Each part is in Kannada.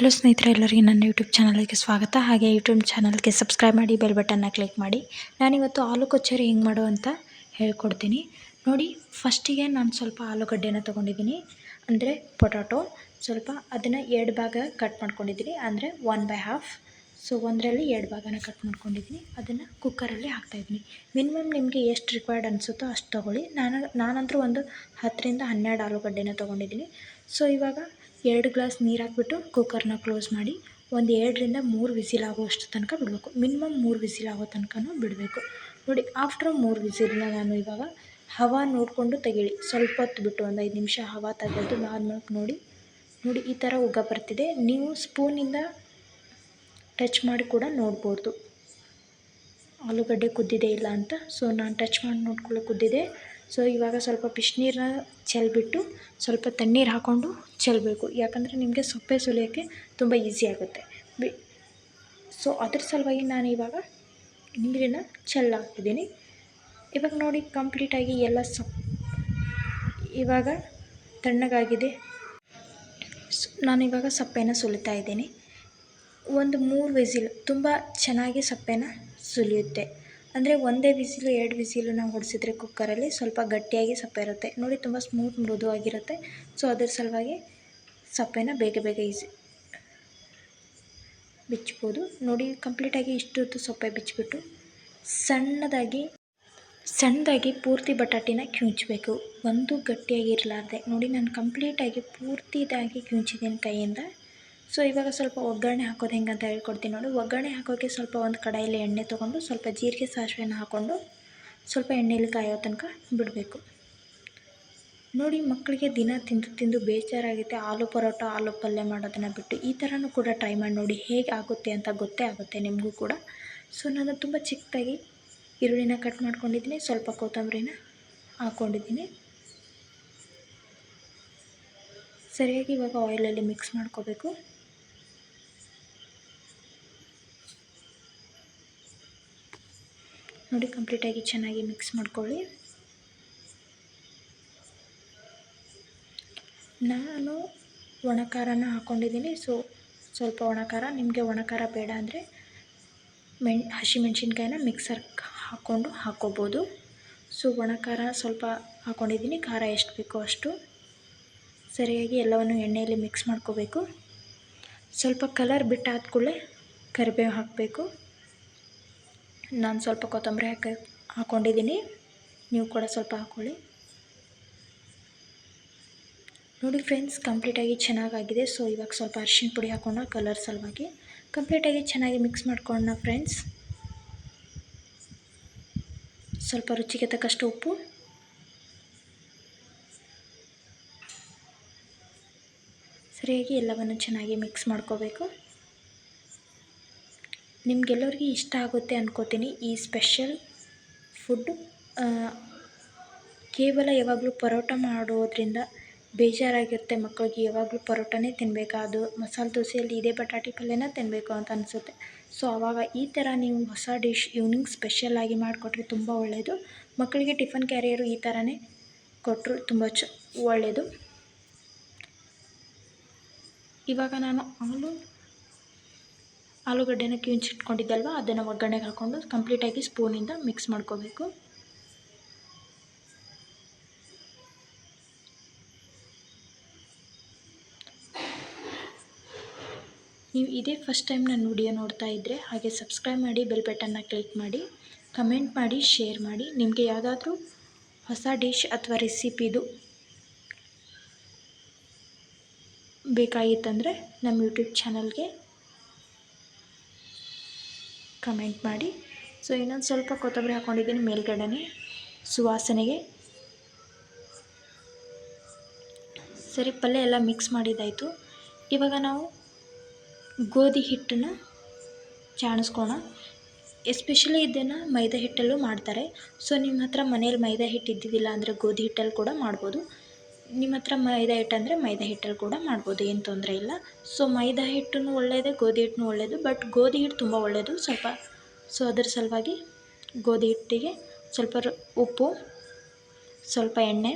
ಹಲೋ ಸ್ನೇಹಿತರೆ, ಎಲ್ಲರಿಗೂ ನನ್ನ ಯೂಟ್ಯೂಬ್ ಚಾನಲ್ಗೆ ಸ್ವಾಗತ. ಹಾಗೆ ಯೂಟ್ಯೂಬ್ ಚಾನಲ್ಗೆ ಸಬ್ಸ್ಕ್ರೈಬ್ ಮಾಡಿ, ಬೆಲ್ ಬಟನ್ನ ಕ್ಲಿಕ್ ಮಾಡಿ. ನಾನಿವತ್ತು ಆಲೂ ಕಚೇರಿ ಹೆಂಗೆ ಮಾಡೋ ಅಂತ ಹೇಳ್ಕೊಡ್ತೀನಿ. ನೋಡಿ, ಫಸ್ಟಿಗೆ ನಾನು ಸ್ವಲ್ಪ ಆಲೂಗಡ್ಡೆನ ತೊಗೊಂಡಿದ್ದೀನಿ. ಅಂದರೆ ಪೊಟಾಟೊ ಸ್ವಲ್ಪ ಅದನ್ನು ಎರಡು ಭಾಗ ಕಟ್ ಮಾಡ್ಕೊಂಡಿದ್ದೀನಿ. ಅಂದರೆ ಒನ್ ಬೈ ಹಾಫ್. ಸೊ ಒಂದರಲ್ಲಿ ಎರಡು ಭಾಗನ ಕಟ್ ಮಾಡ್ಕೊಂಡಿದ್ದೀನಿ. ಅದನ್ನು ಕುಕ್ಕರಲ್ಲಿ ಹಾಕ್ತಾಯಿದ್ದೀನಿ ಮಿನಿಮಮ್ ನಿಮಗೆ ಎಷ್ಟು ರಿಕ್ವೈರ್ಡ್ ಅನಿಸುತ್ತೋ ಅಷ್ಟು ತೊಗೊಳ್ಳಿ. ನಾನು, ನಾನಂತರೂ ಒಂದು ಹತ್ತರಿಂದ ಹನ್ನೆರಡು ಆಲೂಗಡ್ಡೆನ ತೊಗೊಂಡಿದ್ದೀನಿ. ಸೊ ಇವಾಗ ಎರಡು ಗ್ಲಾಸ್ ನೀರು ಹಾಕ್ಬಿಟ್ಟು ಕುಕ್ಕರ್ನ ಕ್ಲೋಸ್ ಮಾಡಿ ಒಂದು ಎರಡರಿಂದ ಮೂರು ವಿಸಿಲ್ ಆಗುವಷ್ಟು ತನಕ ಬಿಡಬೇಕು. ಮಿನಿಮಮ್ ಮೂರು ವಿಸಿಲ್ ಆಗೋ ತನಕನೂ ಬಿಡಬೇಕು. ನೋಡಿ ಆಫ್ಟರ್ ಮೂರು ವಿಸಿಲ್ನ ನಾನು ಇವಾಗ ಹವಾ ನೋಡಿಕೊಂಡು ತೆಗೀಳಿ. ಸ್ವಲ್ಪ ಹೊತ್ತು ಬಿಟ್ಟು ಒಂದು ಐದು ನಿಮಿಷ ಹವಾ ತೆಗೆದು ಆದ್ಮೇಲೆ ನೋಡಿ. ನೋಡಿ, ಈ ಥರ ಉಗ ಬರ್ತಿದೆ. ನೀವು ಸ್ಪೂನಿಂದ ಟಚ್ ಮಾಡಿ ಕೂಡ ನೋಡ್ಬೋದು. ಆಲೂಗಡ್ಡೆ ಕುದ್ದಿದೆ ಇಲ್ಲ ಅಂತ. ಸೊ ನಾನು ಟಚ್ ಮಾಡಿ ನೋಡ್ಕೊಳ್ಳೋ ಕುದ್ದಿದೆ. ಸೊ ಇವಾಗ ಸ್ವಲ್ಪ ಬಿಸಿನೀರನ್ನ ಚೆಲ್ಲಿಬಿಟ್ಟು ಸ್ವಲ್ಪ ತಣ್ಣೀರು ಹಾಕ್ಕೊಂಡು ಚೆಲ್ಲಬೇಕು ಯಾಕಂದರೆ ನಿಮಗೆ ಸೊಪ್ಪೆ ಸುಲಿಯೋಕ್ಕೆ ತುಂಬ ಈಸಿ ಆಗುತ್ತೆ. ಬಿ, ಸೊ ಅದ್ರ ಸಲುವಾಗಿ ನಾನು ಇವಾಗ ನೀರನ್ನು ಚೆಲ್ಲಾಕ್ತಿದ್ದೀನಿ. ಇವಾಗ ನೋಡಿ ಕಂಪ್ಲೀಟಾಗಿ ಎಲ್ಲ ಸೊಪ್ಪು ಇವಾಗ ತಣ್ಣಗಾಗಿದೆ. ನಾನಿವಾಗ ಸಪ್ಪೆನ ಸುಲಿತಾ ಇದ್ದೀನಿ. ಒಂದು ಮೂರು ವಿಸಿಲ್, ತುಂಬ ಚೆನ್ನಾಗಿ ಸಪ್ಪೆನ ಸುಲಿಯುತ್ತೆ. ಅಂದರೆ ಒಂದೇ ವಿಸಿಲು ಎರಡು ವಿಸಿಲು ನಾವು ಹೊಡೆಸಿದ್ರೆ ಕುಕ್ಕರಲ್ಲಿ ಸ್ವಲ್ಪ ಗಟ್ಟಿಯಾಗಿ ಸಪ್ಪೆ ಇರುತ್ತೆ. ನೋಡಿ, ತುಂಬ ಸ್ಮೂತ್ ಮೃದುವಾಗಿರುತ್ತೆ. ಸೊ ಅದ್ರ ಸಲುವಾಗಿ ಸಪ್ಪೆನ ಬೇಗ ಬೇಗ ಈಸಿ ಬಿಚ್ಬೋದು. ನೋಡಿ ಕಂಪ್ಲೀಟಾಗಿ ಇಷ್ಟೊತ್ತು ಸೊಪ್ಪೆ ಬಿಚ್ಚಿಬಿಟ್ಟು ಸಣ್ಣದಾಗಿ ಸಣ್ಣದಾಗಿ ಪೂರ್ತಿ ಬಟಾಟಿನ ಕ್ಯುಂಚಬೇಕು. ಒಂದು ಗಟ್ಟಿಯಾಗಿರಲಾರ್ದೆ ನೋಡಿ, ನಾನು ಕಂಪ್ಲೀಟಾಗಿ ಪೂರ್ತಿದಾಗಿ ಕ್ಯುಂಚಿದ್ದೀನಿ ಕೈಯಿಂದ. ಸೊ ಇವಾಗ ಸ್ವಲ್ಪ ಒಗ್ಗರಣೆ ಹಾಕೋದು ಹೆಂಗೆ ಅಂತ ಹೇಳ್ಕೊಡ್ತೀನಿ ನೋಡಿ. ಒಗ್ಗರಣೆ ಹಾಕೋಕ್ಕೆ ಸ್ವಲ್ಪ ಒಂದು ಕಡಾಯಲ್ಲಿ ಎಣ್ಣೆ ತೊಗೊಂಡು, ಸ್ವಲ್ಪ ಜೀರಿಗೆ ಸಾಸಿವೆನ ಹಾಕ್ಕೊಂಡು ಸ್ವಲ್ಪ ಎಣ್ಣೆಯಲ್ಲಿ ಕಾಯೋ ತನಕ ಬಿಡಬೇಕು. ನೋಡಿ ಮಕ್ಕಳಿಗೆ ದಿನ ತಿಂದು ತಿಂದು ಬೇಜಾರಾಗುತ್ತೆ. ಆಲೂ ಪರೋಟ, ಆಲೂ ಪಲ್ಯ ಮಾಡೋದನ್ನು ಬಿಟ್ಟು ಈ ಥರನೂ ಕೂಡ ಟ್ರೈ ಮಾಡಿ ನೋಡಿ ಹೇಗೆ ಆಗುತ್ತೆ ಅಂತ ಗೊತ್ತೇ ಆಗುತ್ತೆ ನಿಮಗೂ ಕೂಡ. ಸೊ ನಾನು ತುಂಬ ಚಿಕ್ಕದಾಗಿ ಈರುಳ್ಳಿನ ಕಟ್ ಮಾಡ್ಕೊಂಡಿದ್ದೀನಿ. ಸ್ವಲ್ಪ ಕೊತ್ತಂಬರಿನ ಹಾಕ್ಕೊಂಡಿದ್ದೀನಿ ಸರಿಯಾಗಿ ಇವಾಗ ಆಯಿಲಲ್ಲಿ ಮಿಕ್ಸ್ ಮಾಡ್ಕೋಬೇಕು. ನೋಡಿ, ಕಂಪ್ಲೀಟಾಗಿ ಚೆನ್ನಾಗಿ ಮಿಕ್ಸ್ ಮಾಡ್ಕೊಳ್ಳಿ. ನಾನು ಒಣ ಖಾರನ ಹಾಕ್ಕೊಂಡಿದ್ದೀನಿ ಸೊ ಸ್ವಲ್ಪ ಒಣ ಖಾರ ನಿಮಗೆ ಒಣ ಖಾರ ಬೇಡ ಅಂದರೆ ಮೆಣ್ ಹಸಿಮೆಣ್ಸಿನ್ಕಾಯಿನ ಮಿಕ್ಸರ್ ಹಾಕ್ಕೊಂಡು ಹಾಕ್ಕೋಬೋದು. ಸೊ ಒಣ ಖಾರ ಸ್ವಲ್ಪ ಹಾಕ್ಕೊಂಡಿದ್ದೀನಿ ಖಾರ ಎಷ್ಟು ಬೇಕೋ ಅಷ್ಟು. ಸರಿಯಾಗಿ ಎಲ್ಲವನ್ನು ಎಣ್ಣೆಯಲ್ಲಿ ಮಿಕ್ಸ್ ಮಾಡ್ಕೋಬೇಕು. ಸ್ವಲ್ಪ ಕಲರ್ ಬಿಟ್ಟಾದ ಕೂಡಲೇ ಕರಿಬೇವು ಹಾಕಬೇಕು. ನಾನು ಸ್ವಲ್ಪ ಕೊತ್ತಂಬರಿ ಹಾಕಿ ಹಾಕ್ಕೊಂಡಿದ್ದೀನಿ ನೀವು ಕೂಡ ಸ್ವಲ್ಪ ಹಾಕ್ಕೊಳ್ಳಿ ನೋಡಿ ಫ್ರೆಂಡ್ಸ್, ಕಂಪ್ಲೀಟಾಗಿ ಚೆನ್ನಾಗಾಗಿದೆ. ಸೊ, ಇವಾಗ ಸ್ವಲ್ಪ ಅರಿಶಿನ ಪುಡಿ ಹಾಕೊಂಡು ಕಲರ್ ಸಲುವಾಗಿ ಕಂಪ್ಲೀಟಾಗಿ ಚೆನ್ನಾಗಿ ಮಿಕ್ಸ್ ಮಾಡ್ಕೊಳ್ಳೋಣ ಫ್ರೆಂಡ್ಸ್. ಸ್ವಲ್ಪ ರುಚಿಗೆ ತಕ್ಕಷ್ಟು ಉಪ್ಪು. ಸರಿಯಾಗಿ ಎಲ್ಲವನ್ನು ಚೆನ್ನಾಗಿ ಮಿಕ್ಸ್ ಮಾಡ್ಕೋಬೇಕು. ನಿಮಗೆಲ್ಲರಿಗೂ ಇಷ್ಟ ಆಗುತ್ತೆ ಅನ್ಕೋತೀನಿ ಈ ಸ್ಪೆಷಲ್ ಫುಡ್. ಕೇವಲ ಯಾವಾಗಲೂ ಪರೋಟ ಮಾಡೋದ್ರಿಂದ ಬೇಜಾರಾಗಿರುತ್ತೆ ಮಕ್ಕಳಿಗೆ, ಯಾವಾಗಲೂ ಪರೋಟನೇ ತಿನ್ನಬೇಕಾ ಅದು ಮಸಾಲೆ ದೋಸೆಯಲ್ಲಿ ಇದೇ ಬಟಾಟೆ ಪಲ್ಯನ ತಿನ್ನಬೇಕು ಅಂತ ಅನಿಸುತ್ತೆ. ಸೊ, ಆವಾಗ ಈ ಥರ ನೀವು ಹೊಸ ಡಿಶ್ ಈವ್ನಿಂಗ್ ಸ್ಪೆಷಲಾಗಿ ಮಾಡಿಕೊಟ್ರೆ ತುಂಬ ಒಳ್ಳೆಯದು ಮಕ್ಕಳಿಗೆ ಟಿಫನ್ ಕ್ಯಾರಿಯರು ಈ ಥರನೇ ಕೊಟ್ಟರು ತುಂಬ ಚ ಒಳ್ಳೆಯದು ಇವಾಗ ನಾನು ಆಲೂ ಆಲೂಗಡ್ಡೆನ ಕಿವುಚಿಟ್ಕೊಂಡಿದ್ದಲ್ವ ಅದನ್ನು ಒಗ್ಗರಣೆಗೆ ಹಾಕ್ಕೊಂಡು ಕಂಪ್ಲೀಟಾಗಿ ಸ್ಪೂನಿಂದ ಮಿಕ್ಸ್ ಮಾಡ್ಕೋಬೇಕು. ನೀವು ಇದೇ ಫಸ್ಟ್ ಟೈಮ್ ನನ್ನ ವಿಡಿಯೋ ನೋಡ್ತಾ ಇದ್ದರೆ ಹಾಗೆ ಸಬ್ಸ್ಕ್ರೈಬ್ ಮಾಡಿ ಬೆಲ್ ಬಟನ್ನ ಕ್ಲಿಕ್ ಮಾಡಿ ಕಮೆಂಟ್ ಮಾಡಿ ಶೇರ್ ಮಾಡಿ. ನಿಮಗೆ ಯಾವುದಾದ್ರೂ ಹೊಸ ಡಿಶ್ ಅಥವಾ ರೆಸಿಪಿದು ಬೇಕಾಗಿತ್ತಂದರೆ ನಮ್ಮ ಯೂಟ್ಯೂಬ್ ಚಾನಲ್ಗೆ ಕಮೆಂಟ್ ಮಾಡಿ. ಸೊ ಇನ್ನೊಂದು ಸ್ವಲ್ಪ ಕೊತ್ತಂಬರಿ ಹಾಕ್ಕೊಂಡಿದ್ದೀನಿ ಮೇಲ್ಗಡೆನೇ. ಸುವಾಸನೆಗೆ. ಸರಿ, ಪಲ್ಯ ಎಲ್ಲ ಮಿಕ್ಸ್ ಮಾಡಿದ್ದಾಯಿತು. ಇವಾಗ ನಾವು ಗೋಧಿ ಹಿಟ್ಟನ್ನು ಚಾಣಿಸ್ಕೋಣ ಎಸ್ಪೆಷಲಿ ಇದನ್ನು ಮೈದಾ ಹಿಟ್ಟಲ್ಲೂ ಮಾಡ್ತಾರೆ. ಸೊ ನಿಮ್ಮ ಹತ್ರ ಮನೇಲಿ ಮೈದಾ ಹಿಟ್ಟು ಇದ್ದಿದ್ದಿಲ್ಲ ಅಂದರೆ ಗೋಧಿ ಹಿಟ್ಟಲ್ಲಿ ಕೂಡ ಮಾಡ್ಬೋದು. ನಿಮ್ಮ ಹತ್ರ ಮೈದಾ ಹಿಟ್ಟು ಅಂದರೆ ಮೈದಾ ಹಿಟ್ಟಲ್ಲಿ ಕೂಡ ಮಾಡ್ಬೋದು, ಏನು ತೊಂದರೆ ಇಲ್ಲ. ಸೊ ಮೈದಾ ಹಿಟ್ಟು ಒಳ್ಳೆಯದೇ ಗೋಧಿ ಹಿಟ್ಟು ಒಳ್ಳೆಯದು ಬಟ್ ಗೋಧಿ ಹಿಟ್ಟು ತುಂಬ ಒಳ್ಳೆಯದು ಸ್ವಲ್ಪ ಸೊ ಅದ್ರ ಸಲುವಾಗಿ ಗೋಧಿ ಹಿಟ್ಟಿಗೆ ಸ್ವಲ್ಪ ಉಪ್ಪು, ಸ್ವಲ್ಪ ಎಣ್ಣೆ.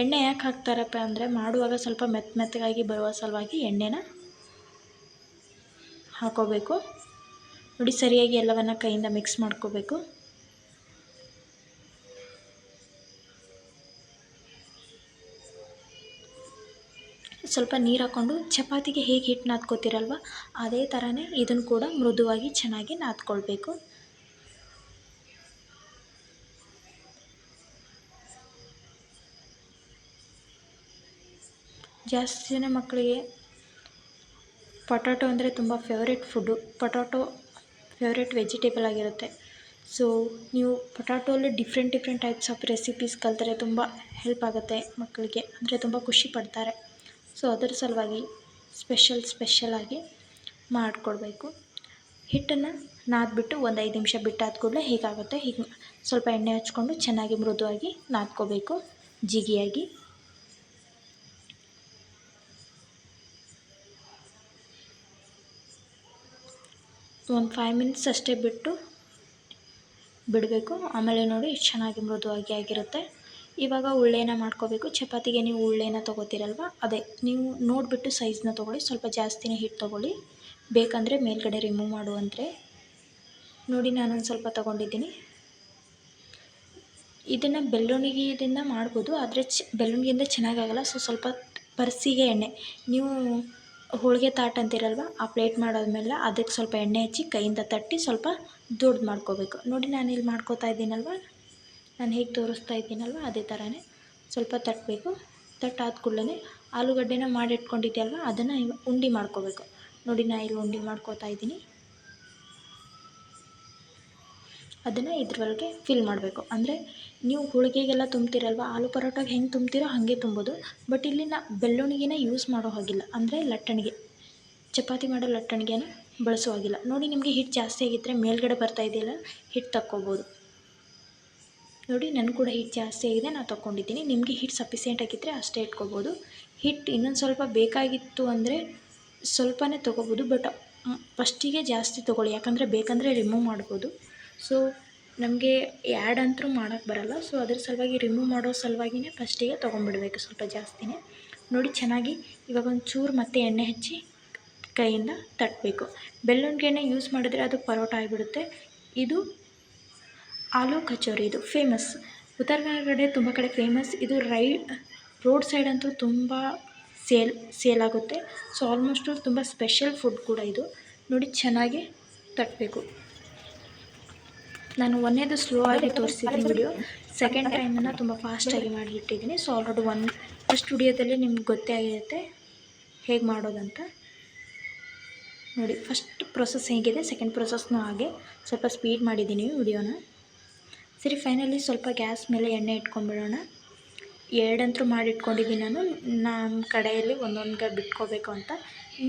ಎಣ್ಣೆ ಯಾಕೆ ಹಾಕ್ತಾರಪ್ಪ ಅಂದರೆ ಮಾಡುವಾಗ ಸ್ವಲ್ಪ ಮೆತ್ತ ಮೆತ್ತಗಾಗಿ ಬರುವ ಸಲುವಾಗಿ ಎಣ್ಣೆನ ಹಾಕೋಬೇಕು. ನೋಡಿ, ಸರಿಯಾಗಿ ಎಲ್ಲವನ್ನು ಕೈಯಿಂದ ಮಿಕ್ಸ್ ಮಾಡ್ಕೋಬೇಕು. ಸ್ವಲ್ಪ ನೀರು ಹಾಕ್ಕೊಂಡು ಚಪಾತಿಗೆ ಹೇಗೆ ಹಿಟ್ಟು ನಾದ್ಕೋತೀರಲ್ವ? ಅದೇ ಥರನೇ ಇದನ್ನು ಕೂಡ ಮೃದುವಾಗಿ ಚೆನ್ನಾಗಿ ನಾದ್ಕೊಳ್ಬೇಕು. ಜಾಸ್ತಿ ಜನ ಮಕ್ಕಳಿಗೆ ಪೊಟಾಟೊ ಅಂದರೆ ತುಂಬ favourite food potato favourite vegetable ಆಗಿರುತ್ತೆ. ಸೊ ನೀವು ಪೊಟಾಟೋಲಿ different different types of recipes ಕಲ್ತರೆ ತುಂಬ ಹೆಲ್ಪ್ ಆಗುತ್ತೆ ಮಕ್ಕಳಿಗೆ ಅಂದರೆ ತುಂಬ ಖುಷಿ ಪಡ್ತಾರೆ. ಸೊ ಅದರ ಸಲುವಾಗಿ ಸ್ಪೆಷಲ್ ಸ್ಪೆಷಲಾಗಿ ಮಾಡಿಕೊಡ್ಬೇಕು. ಹಿಟ್ಟನ್ನು ನಾದ್ಬಿಟ್ಟು ಒಂದು ಐದು ನಿಮಿಷ ಬಿಟ್ಟಾದ ಕೂಡಲೇ ಹೀಗಾಗುತ್ತೆ ಹೀಗೆ ಸ್ವಲ್ಪ ಎಣ್ಣೆ ಹಚ್ಕೊಂಡು ಚೆನ್ನಾಗಿ ಮೃದುವಾಗಿ ನಾದ್ಕೋಬೇಕು, ಜಿಗಿಯಾಗಿ. ಒಂದು ಫೈವ್ ಮಿನಿಟ್ಸ್ ಅಷ್ಟೇ ಬಿಟ್ಟು ಬಿಡಬೇಕು. ಆಮೇಲೆ ನೋಡಿ ಚೆನ್ನಾಗಿ ಮೃದುವಾಗಿ ಆಗಿರುತ್ತೆ. ಇವಾಗ ಉಳ್ಳೆನ ಮಾಡ್ಕೋಬೇಕು. ಚಪಾತಿಗೆ ನೀವು ಉಳ್ಳೆನ ತೊಗೋತೀರಲ್ವ? ಅದೇ, ನೀವು ನೋಡಿಬಿಟ್ಟು ಸೈಜ್ನ ತೊಗೊಳ್ಳಿ. ಸ್ವಲ್ಪ ಜಾಸ್ತಿನೇ ಹಿಟ್ಟು ತೊಗೊಳ್ಳಿ. ಬೇಕಂದರೆ ಮೇಲ್ಗಡೆ ರಿಮೂವ್ ಮಾಡುವಂದರೆ ನೋಡಿ, ನಾನೊಂದು ಸ್ವಲ್ಪ ತೊಗೊಂಡಿದ್ದೀನಿ. ಇದನ್ನು ಬೆಳ್ಳುಣಿಗೆಯಿಂದ ಮಾಡ್ಬೋದು, ಆದರೆ ಚ ಬೆಳ್ಳುಣಿಗೆಯಿಂದ ಚೆನ್ನಾಗಾಗಲ್ಲ. ಸೊ ಸ್ವಲ್ಪ ಪರ್ಸಿಗೆ ಎಣ್ಣೆ. ನೀವು ಹೋಳಿಗೆ ತಾಟ್ ಅಂತಿರಲ್ವ, ಆ ಪ್ಲೇಟ್ ಮಾಡೋದ್ಮೇಲೆ ಅದಕ್ಕೆ ಸ್ವಲ್ಪ ಎಣ್ಣೆ ಹಚ್ಚಿ ಕೈಯಿಂದ ತಟ್ಟಿ ಸ್ವಲ್ಪ ದೊಡ್ಡದು ಮಾಡ್ಕೋಬೇಕು. ನೋಡಿ ನಾನು ಇಲ್ಲಿ ಮಾಡ್ಕೋತಾ ಇದ್ದೀನಲ್ವ? ನಾನು ಹೇಗೆ ತೋರಿಸ್ತಾ ಇದ್ದೀನಲ್ವ? ಅದೇ ಥರನೇ ಸ್ವಲ್ಪ ತಟ್ಟಬೇಕು. ತಟ್ಟಾದ ಕೂಡಲೇ ಆಲೂಗಡ್ಡೆನ ಮಾಡಿಟ್ಕೊಂಡಿದ್ಯಲ್ವ? ಅದನ್ನು ಉಂಡೆ ಮಾಡ್ಕೋಬೇಕು. ನೋಡಿ ನಾನು ಇಲ್ಲಿ ಉಂಡೆ ಮಾಡ್ಕೋತಾ ಇದ್ದೀನಿ. ಅದನ್ನು ಇದ್ರೊಳಗೆ ಫಿಲ್ ಮಾಡಬೇಕು. ಅಂದರೆ ನೀವು ಹೋಳಿಗೆಗೆಲ್ಲ ತುಂಬ್ತೀರಲ್ವ? ಆಲೂ ಪರೋಟಾಗೆ ಹೆಂಗೆ ತುಂಬ್ತೀರೋ ಹಾಗೆ ತುಂಬೋದು. ಬಟ್ ಇಲ್ಲಿ ನಾ ಬೆಳ್ಳುಣಿಗೆನ ಯೂಸ್ ಮಾಡೋ ಹಾಗಿಲ್ಲ. ಅಂದರೆ ಲಟ್ಟಣಿಗೆ. ಚಪಾತಿ ಮಾಡೋ ಲಟ್ಟಣಿಗೆನ ಬಳಸೋ ಹಾಗಿಲ್ಲ. ನೋಡಿ, ನಿಮಗೆ ಹಿಟ್ಟು ಜಾಸ್ತಿ ಆಗಿದ್ದರೆ ಮೇಲ್ಗಡೆ ಬರ್ತಾ ಇದೆಯಲ್ಲ ಹಿಟ್ಟು ತಕ್ಕೋಬೋದು. ನೋಡಿ, ನಾನು ಕೂಡ ಹಿಟ್ ಜಾಸ್ತಿ ಆಗಿದೆ, ನಾನು ತೊಗೊಂಡಿದ್ದೀನಿ ನಿಮಗೆ ಹಿಟ್ ಸಫಿಸಿಯೆಂಟ್ ಆಗಿದ್ದರೆ ಅಷ್ಟೇ ಇಟ್ಕೋಬೋದು. ಹಿಟ್ಟು ಇನ್ನೊಂದು ಸ್ವಲ್ಪ ಬೇಕಾಗಿತ್ತು ಅಂದರೆ ಸ್ವಲ್ಪನೇ ತೊಗೋಬೋದು ಬಟ್ ಫಸ್ಟಿಗೆ ಜಾಸ್ತಿ ತೊಗೊಳ್ಳಿ. ಯಾಕಂದರೆ ಬೇಕಂದರೆ ರಿಮೂವ್ ಮಾಡ್ಬೋದು. ಸೊ ನಮಗೆ ಆ್ಯಡ್ ಅಂತೂ ಮಾಡೋಕ್ಕೆ ಬರಲ್ಲ. ಸೊ ಅದ್ರ ಸಲುವಾಗಿ ರಿಮೂವ್ ಮಾಡೋ ಸಲುವಾಗಿಯೇ ಫಸ್ಟಿಗೆ ತೊಗೊಂಡ್ಬಿಡ್ಬೇಕು ಸ್ವಲ್ಪ ಜಾಸ್ತಿನೇ. ನೋಡಿ, ಚೆನ್ನಾಗಿ ಇವಾಗ ಒಂದು ಚೂರು ಮತ್ತೆ ಎಣ್ಣೆ ಹಚ್ಚಿ ಕೈಯಿಂದ ತಟ್ಟಬೇಕು ಬೆಳ್ಳುಂಡಿಗೆನ ಯೂಸ್ ಮಾಡಿದ್ರೆ ಅದು ಪರೋಟ ಆಗಿಬಿಡುತ್ತೆ. ಇದು ಆಲೂ ಕಚೋರಿ, ಇದು ಫೇಮಸ್ ಉತ್ತರ ಕನ್ನಡ ತುಂಬ ಕಡೆ ಫೇಮಸ್ ಇದು ರೈ ರೋಡ್ ಸೈಡ್ ಅಂತೂ ತುಂಬ ಸೇಲ್ ಸೇಲ್ ಆಗುತ್ತೆ. ಸೊ ಆಲ್ಮೋಸ್ಟು ತುಂಬ ಸ್ಪೆಷಲ್ ಫುಡ್ ಕೂಡ ಇದು. ನೋಡಿ, ಚೆನ್ನಾಗಿ ತಟ್ಟಬೇಕು ನಾನು ಒಂದೇದು ಸ್ಲೋ ಆಗಿ ತೋರಿಸಿದ್ದೀನಿ ವಿಡಿಯೋ ಸೆಕೆಂಡ್ ಟೈಮನ್ನು ತುಂಬ ಫಾಸ್ಟಾಗಿ ಮಾಡಿಬಿಟ್ಟಿದ್ದೀನಿ ಸೊ ಆಲ್ರೆಡಿ ಒನ್ ಫಸ್ಟ್ ವಿಡಿಯೋದಲ್ಲಿ ನಿಮ್ಗೆ ಗೊತ್ತೇ ಆಗಿರುತ್ತೆ ಹೇಗೆ ಮಾಡೋದಂತ. ನೋಡಿ ಫಸ್ಟ್ ಪ್ರೊಸೆಸ್ ಹೇಗಿದೆ ಸೆಕೆಂಡ್ ಪ್ರೊಸೆಸ್ನೂ ಹಾಗೆ. ಸ್ವಲ್ಪ ಸ್ಪೀಡ್ ಮಾಡಿದ್ದೀನಿ ವಿಡಿಯೋನ ಸರಿ ಫೈನಲಿ ಸ್ವಲ್ಪ ಗ್ಯಾಸ್ ಮೇಲೆ ಎಣ್ಣೆ ಇಟ್ಕೊಂಡ್ಬಿಡೋಣ. ಎರಡಂತರೂ ಮಾಡಿಟ್ಕೊಂಡಿದ್ದೀನಿ ನಾನು. ನಮ್ಮ ಕಡಾಯಲ್ಲಿ ಒಂದೊಂದು ಬಿಟ್ಕೋಬೇಕು ಅಂತ.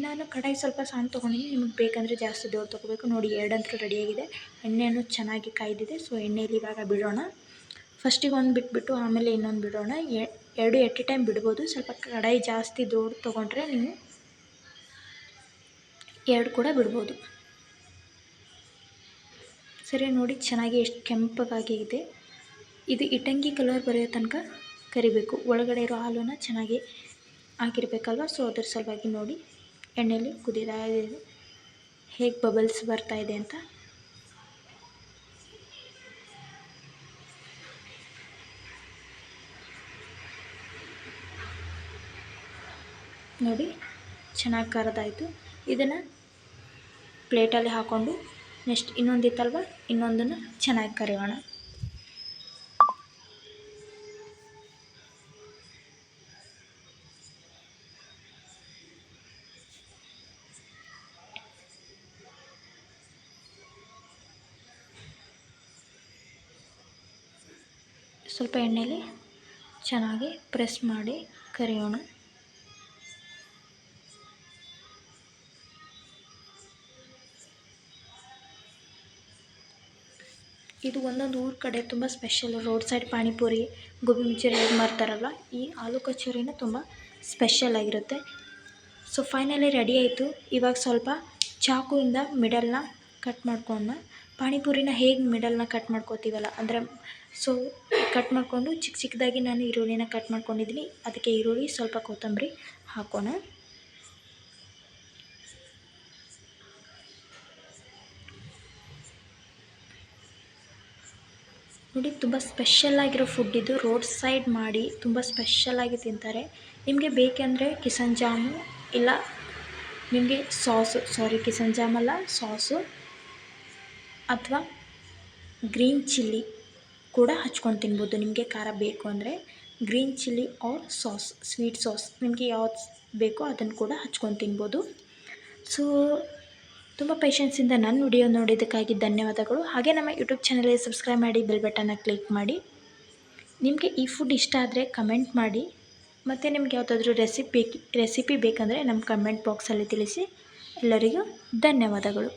ನಾನು ಕಡಾಯಿ ಸ್ವಲ್ಪ ಸಣ್ಣ ತೊಗೊಂಡಿದ್ದೀನಿ ನಿಮಗೆ ಬೇಕಂದರೆ ಜಾಸ್ತಿ ದೊಡ್ಡ ತೊಗೋಬೇಕು. ನೋಡಿ ಎರಡಂತೂ ರೆಡಿಯಾಗಿದೆ ಎಣ್ಣೆಯನ್ನು ಚೆನ್ನಾಗಿ ಕಾಯ್ದಿದೆ. ಸೊ ಎಣ್ಣೆಯಲ್ಲಿ ಇವಾಗ ಬಿಡೋಣ. ಫಸ್ಟಿಗೆ ಒಂದು ಬಿಟ್ಬಿಟ್ಟು ಆಮೇಲೆ ಇನ್ನೊಂದು ಬಿಡೋಣ. ಎರಡು ಎಟ್ ಎ ಟೈಮ್ ಬಿಡ್ಬೋದು. ಸ್ವಲ್ಪ ಕಡಾಯಿ ಜಾಸ್ತಿ ದೊಡ್ಡ ತೊಗೊಂಡ್ರೆ ನೀವು ಎರಡು ಕೂಡ ಬಿಡ್ಬೋದು. ಸರಿ ನೋಡಿ ಚೆನ್ನಾಗಿ ಎಷ್ಟು ಕೆಂಪಗಾಗಿದೆ. ಇದು ಇಟಂಗಿ ಕಲರ್ ಬರೆಯೋ ತನಕ ಕರಿಬೇಕು. ಒಳಗಡೆ ಇರೋ ಹಾಲನ್ನು ಚೆನ್ನಾಗಿ ಆಗಿರಬೇಕಲ್ವ ಸೊ ಅದ್ರ ಸಲುವಾಗಿ ನೋಡಿ ಎಣ್ಣೆಯಲ್ಲಿ ಕುದೀತಾ ಇದೆ ಹೇಗೆ ಬಬಲ್ಸ್ ಬರ್ತಾ ಇದೆ ಅಂತ. ನೋಡಿ ಚೆನ್ನಾಗಿ ಕರೆದಾಯಿತು. ಇದನ್ನು ಪ್ಲೇಟಲ್ಲಿ ಹಾಕ್ಕೊಂಡು ನೆಕ್ಸ್ಟ್ ಇನ್ನೊಂದು ಇತ್ತಲ್ವ ಇನ್ನೊಂದನ್ನು ಚೆನ್ನಾಗಿ ಕರಿಯೋಣ. ಸ್ವಲ್ಪ ಎಣ್ಣೆಯಲ್ಲಿ ಚೆನ್ನಾಗಿ ಪ್ರೆಸ್ ಮಾಡಿ ಕರಿಯೋಣ. ಇದು ಒಂದೊಂದು ಊರ ಕಡೆ ತುಂಬ special road side panipuri, gobi manchuri ಹೇಗೆ ಮಾಡ್ತಾರಲ್ಲ ಈ ಆಲೂ ಕಚೋರಿನ ತುಂಬ ಸ್ಪೆಷಲ್ ಆಗಿರುತ್ತೆ. ಸೊ ಫೈನಲಿ ರೆಡಿ ಆಯಿತು. ಇವಾಗ ಸ್ವಲ್ಪ ಚಾಕುವಿಂದ ಮಿಡಲ್ನ ಕಟ್ ಮಾಡ್ಕೊಂಡ ಪಾನಿಪುರಿನ ಹೇಗೆ ಮಿಡಲ್ನ ಕಟ್ ಮಾಡ್ಕೋತೀವಲ್ಲ? ಅಂದರೆ ಸೊ ಕಟ್ ಮಾಡಿಕೊಂಡು ಚಿಕ್ಕ ಚಿಕ್ಕದಾಗಿ ನಾನು ಈರುಳ್ಳಿನ ಕಟ್ ಮಾಡ್ಕೊಂಡಿದ್ದೀನಿ ಅದಕ್ಕೆ ಈರುಳ್ಳಿ, ಸ್ವಲ್ಪ ಕೊತ್ತಂಬರಿ ಹಾಕೋಣ. ನೋಡಿ, ತುಂಬ ಸ್ಪೆಷಲ್ ಆಗಿರೋ ಫುಡ್ ಇದು. ರೋಡ್ ಸೈಡ್ ಮಾಡಿ ತುಂಬ ಸ್ಪೆಷಲಾಗಿ ತಿಂತಾರೆ. ನಿಮಗೆ ಬೇಕೆಂದರೆ ಕಿಸನ್ ಜಾಮು ಇಲ್ಲ, ನಿಮಗೆ ಸಾಸು ಸಾರಿ ಕಿಸನ್ ಜಾಮಲ್ಲ ಸಾಸು ಅಥವಾ ಗ್ರೀನ್ ಚಿಲ್ಲಿ ಕೂಡ ಹಚ್ಕೊಂಡು ತಿನ್ಬೋದು. ನಿಮಗೆ ಖಾರ ಬೇಕು ಅಂದರೆ green chilli or sauce sweet sauce ನಿಮಗೆ ಯಾವ್ದು ಬೇಕೋ ಅದನ್ನು ಕೂಡ ಹಚ್ಕೊಂಡು ತಿನ್ಬೋದು. ಸೊ ತುಂಬ ಪೇಷನ್ಸಿಂದ ನನ್ನ ವಿಡಿಯೋ ನೋಡಿದ್ದಕ್ಕಾಗಿ ಧನ್ಯವಾದಗಳು. ಹಾಗೆ ನಮ್ಮ ಯೂಟ್ಯೂಬ್ ಚಾನಲ್ಗೆ ಸಬ್ಸ್ಕ್ರೈಬ್ ಮಾಡಿ ಬೆಲ್ ಬಟನ್ನ ಕ್ಲಿಕ್ ಮಾಡಿ. ನಿಮಗೆ ಈ ಫುಡ್ ಇಷ್ಟ ಆದರೆ ಕಮೆಂಟ್ ಮಾಡಿ. ಮತ್ತು ನಿಮ್ಗೆ ಯಾವುದಾದ್ರೂ ರೆಸಿಪಿ ರೆಸಿಪಿ ಬೇಕಂದರೆ ನಮ್ಮ ಕಮೆಂಟ್ ಬಾಕ್ಸಲ್ಲಿ ತಿಳಿಸಿ. ಎಲ್ಲರಿಗೂ ಧನ್ಯವಾದಗಳು.